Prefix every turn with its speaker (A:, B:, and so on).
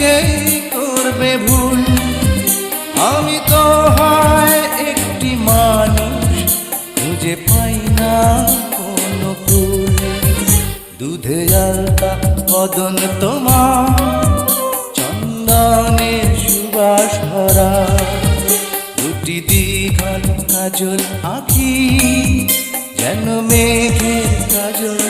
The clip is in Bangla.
A: যে করবে ভুল। আমি তো হয় একটি মানুষ, খুঁজে পাই না কোনো ফুল দুধে আলতা বদন তোমার চন্দনের সুবাস ভরা। দুটি দিঘাল কাজল আঁকি যেন মেঘের কাজল